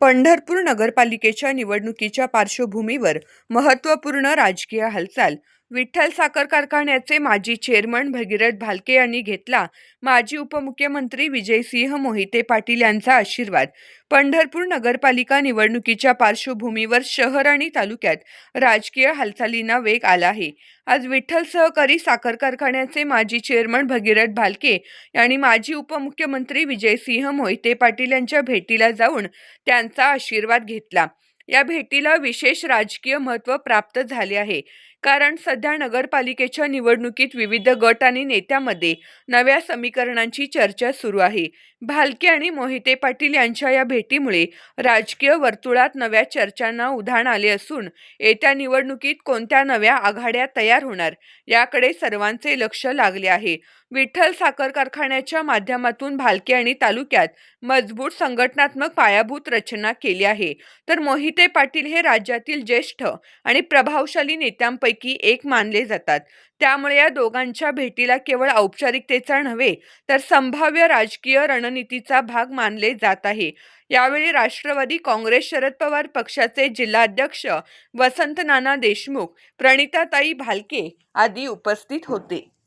पंढरपूर नगरपालिकेच्या निवडणुकीच्या पार्श्वभूमीवर महत्त्वपूर्ण राजकीय हालचाल विठ्ठल साखर कारखान्याचे माजी चेअरमन भगीरथ भालके यांनी घेतला. माजी उपमुख्यमंत्री विजयसिंह मोहिते पाटील यांचा आशीर्वाद. पंढरपूर नगरपालिका निवडणुकीच्या पार्श्वभूमीवर शहर आणि तालुक्यात राजकीय हालचालींना वेग आला आहे. आज विठ्ठल सहकारी साखर कारखान्याचे माजी चेअरमन भगीरथ भालके यांनी माजी उपमुख्यमंत्री विजयसिंह मोहिते पाटील यांच्या भेटीला जाऊन त्यांचा आशीर्वाद घेतला. या भेटीला विशेष राजकीय महत्त्व प्राप्त झाले आहे. कारण सध्या नगरपालिकेच्या निवडणुकीत विविध गट आणि नेत्यामध्ये नव्या समीकरणांची चर्चा सुरू आहे. भालके आणि मोहिते पाटील यांच्या या भेटीमुळे राजकीय वर्तुळात नव्या चर्चांना उधाण आले असून येत्या निवडणुकीत कोणत्या नव्या आघाड्या तयार होणार याकडे सर्वांचे लक्ष लागले आहे. विठ्ठल साखर कारखान्याच्या माध्यमातून भालके आणि तालुक्यात मजबूत संघटनात्मक पायाभूत रचना केली आहे. तर मोहिते पाटील हे राज्यातील ज्येष्ठ आणि प्रभावशाली नेत्यांपैकी एक मानले जातात. त्यामुळे या दोघांच्या भेटीला केवळ औपचारिकतेचा नव्हे तर संभाव्य राजकीय रणनीतीचा भाग मानले जात आहे. यावेळी राष्ट्रवादी काँग्रेस शरद पवार पक्षाचे जिल्हाध्यक्ष वसंत नाना देशमुख प्रणिताताई भालके आदी उपस्थित होते.